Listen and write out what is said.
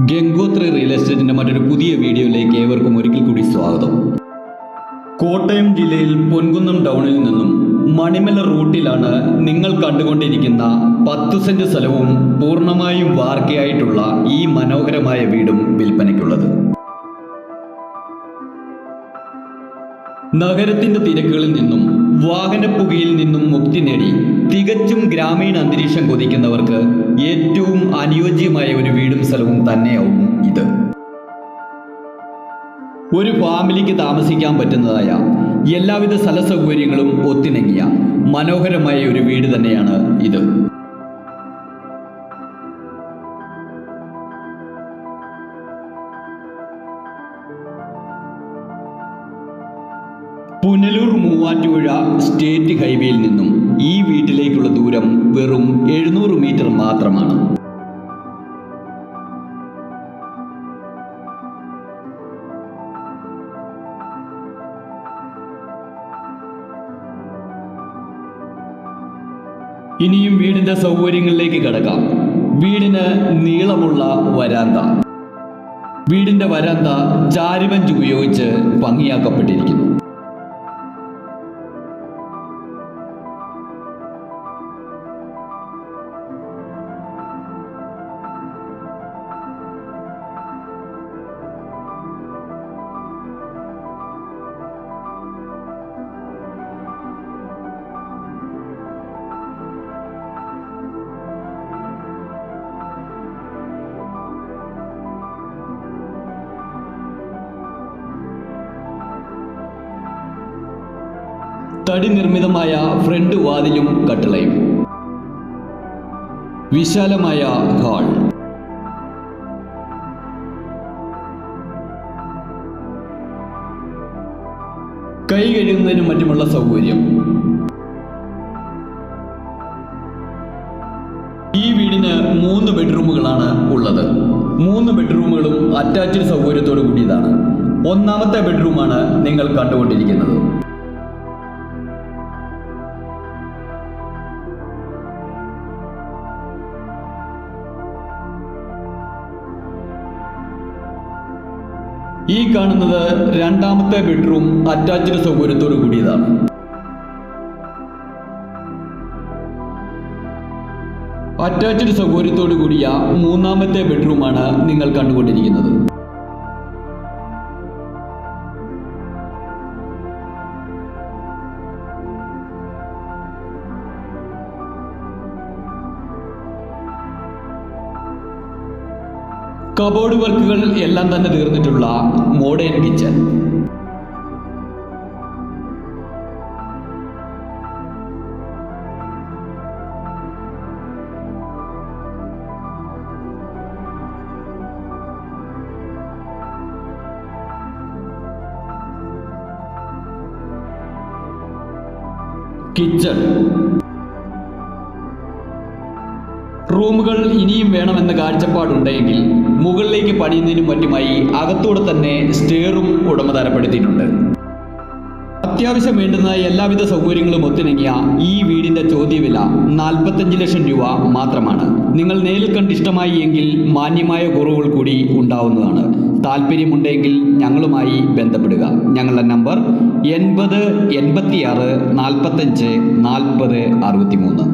Gangotri real എസ്റ്റേറ്റിന്റെ മറ്റൊരു പുതിയ വീഡിയോയിലേക്ക് ഏവർക്കും ഒരിക്കൽ കൂടി സ്വാഗതം. കോട്ടയം ജില്ലയിൽ പൊൻകുന്നം ടൗണിൽ നിന്നും മണിമല റൂട്ടിലാണ് നിങ്ങൾ കണ്ടുകൊണ്ടിരിക്കുന്ന പത്ത് സെന്റ് സ്ഥലവും പൂർണമായും വാർക്കയായിട്ടുള്ള ഈ മനോഹരമായ വീടും വിൽപ്പനയ്ക്കുള്ളത്. നഗരത്തിന്റെ തിരക്കുകളിൽ നിന്നും വാഹനപ്പുകയിൽ നിന്നും മുക്തി നേടി തികച്ചും ഗ്രാമീണ അന്തരീക്ഷം കൊതിക്കുന്നവർക്ക് ഏറ്റവും അനുയോജ്യമായ ഒരു വീടും സ്ഥലവും തന്നെയാവും ഇത്. ഒരു ഫാമിലിക്ക് താമസിക്കാൻ പറ്റുന്നതായ എല്ലാവിധ സ്ഥല സൗകര്യങ്ങളും ഒത്തിണങ്ങിയ മനോഹരമായ ഒരു വീട് തന്നെയാണ് ഇത്. പുനലൂർ മൂവാറ്റുപുഴ സ്റ്റേറ്റ് ഹൈവേയിൽ നിന്നും ഈ വീട്ടിലേക്കുള്ള ദൂരം വെറും എഴുന്നൂറ് മീറ്റർ മാത്രമാണ്. ഇനിയും വീടിന്റെ സൗകര്യങ്ങളിലേക്ക് കിടക്കാം. വീടിന് നീളമുള്ള വരാന്ത. വീടിന്റെ വരാന്ത ചാരിവഞ്ച് ഉപയോഗിച്ച് ഭംഗിയാക്കപ്പെട്ടിരിക്കുന്നു. തടി നിർമ്മിതമായ ഫ്രണ്ട് വാതിലും കട്ടളയും. വിശാലമായ ഹാൾ. കൈ കഴുകുന്നതിനും മറ്റുമുള്ള സൗകര്യം. ഈ വീടിന് മൂന്ന് ബെഡ്റൂമുകളാണ് ഉള്ളത്. മൂന്ന് ബെഡ്റൂമുകളും അറ്റാച്ച്ഡ് സൗകര്യത്തോടു കൂടിയതാണ്. ഒന്നാമത്തെ ബെഡ്റൂമാണ് നിങ്ങൾ കണ്ടുകൊണ്ടിരിക്കുന്നത്. ഈ കാണുന്നത് രണ്ടാമത്തെ ബെഡ്റൂം അറ്റാച്ച്ഡ് സൗകര്യത്തോടു കൂടിയതാണ്. അറ്റാച്ച്ഡ് സൗകര്യത്തോടു കൂടിയ മൂന്നാമത്തെ ബെഡ്റൂമാണ് നിങ്ങൾ കണ്ടുകൊണ്ടിരിക്കുന്നത്. കബോർഡ് വർക്കുകൾ എല്ലാം തന്നെ തീർന്നിട്ടുള്ള മോഡേൺ കിച്ചൺ. കിച്ചൺ. റൂമുകൾ ഇനിയും വേണമെന്ന കാഴ്ചപ്പാടുണ്ടെങ്കിൽ മുകളിലേക്ക് പണിയുന്നതിനും മറ്റുമായി അകത്തൂടെ തന്നെ സ്റ്റെയറും ഉടമ തരപ്പെടുത്തിയിട്ടുണ്ട്. അത്യാവശ്യം വേണ്ടുന്ന എല്ലാവിധ സൗകര്യങ്ങളും ഒത്തിണങ്ങിയ ഈ വീടിന്റെ ചോദ്യവില നാൽപ്പത്തഞ്ച് ലക്ഷം രൂപ മാത്രമാണ്. നിങ്ങൾ നേരിൽ കണ്ട് ഇഷ്ടമായി എങ്കിൽ മാന്യമായ കുറവുകൾ കൂടി ഉണ്ടാവുന്നതാണ്. താല്പര്യമുണ്ടെങ്കിൽ ഞങ്ങളുമായി ബന്ധപ്പെടുക. ഞങ്ങളുടെ നമ്പർ എൺപത് എൺപത്തിയാറ് നാൽപ്പത്തഞ്ച് നാൽപ്പത് അറുപത്തി മൂന്ന്